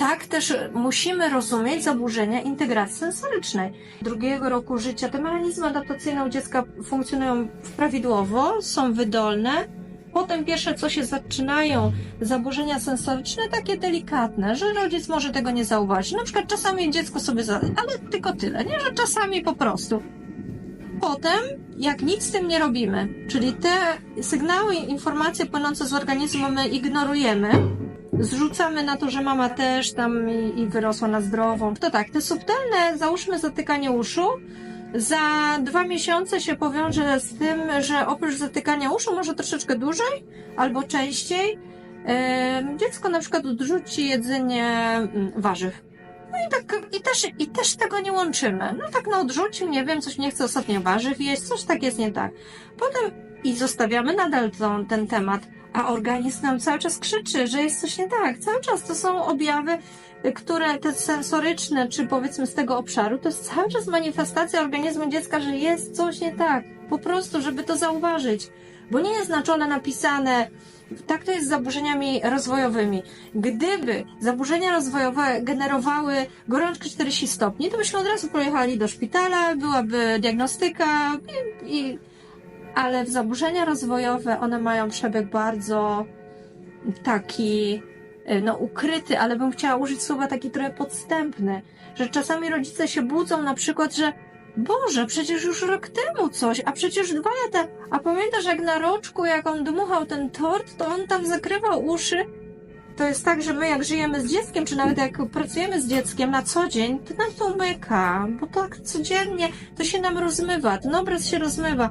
tak też musimy rozumieć zaburzenia integracji sensorycznej. Drugiego roku życia te mechanizmy adaptacyjne u dziecka funkcjonują prawidłowo, są wydolne. Potem pierwsze, co się zaczynają, zaburzenia sensoryczne, takie delikatne, że rodzic może tego nie zauważyć. Na przykład czasami dziecko sobie, za... ale tylko tyle, nie, że czasami po prostu. Potem, jak nic z tym nie robimy, czyli te sygnały, informacje płynące z organizmu my ignorujemy, zrzucamy na to, że mama też tam i, i wyrosła na zdrową. To tak, te subtelne, załóżmy zatykanie uszu, za dwa miesiące się powiąże z tym, że oprócz zatykania uszu, może troszeczkę dłużej albo częściej, em, dziecko na przykład odrzuci jedzenie mm, warzyw. No i tak, i też, i też tego nie łączymy. No tak, no odrzucił, nie wiem, coś nie chce ostatnio warzyw jeść, coś tak jest nie tak. Potem i zostawiamy nadal tą, ten temat, a organizm nam cały czas krzyczy, że jest coś nie tak. Cały czas to są objawy, które te sensoryczne, czy powiedzmy z tego obszaru, to jest cały czas manifestacja organizmu dziecka, że jest coś nie tak. Po prostu, żeby to zauważyć. Bo nie jest znaczone, napisane, tak to jest z zaburzeniami rozwojowymi. Gdyby zaburzenia rozwojowe generowały gorączkę 40 stopni, to byśmy od razu pojechali do szpitala, byłaby diagnostyka i, i ale w zaburzenia rozwojowe one mają przebieg bardzo taki y, no ukryty, ale bym chciała użyć słowa taki trochę podstępny, że czasami rodzice się budzą na przykład, że Boże, przecież już rok temu coś, a przecież dwa lata, a pamiętasz jak na roczku, jak on dmuchał ten tort, to on tam zakrywał uszy? To jest tak, że my jak żyjemy z dzieckiem, czy nawet jak pracujemy z dzieckiem na co dzień, to nam to umyka, bo tak codziennie to się nam rozmywa, ten obraz się rozmywa.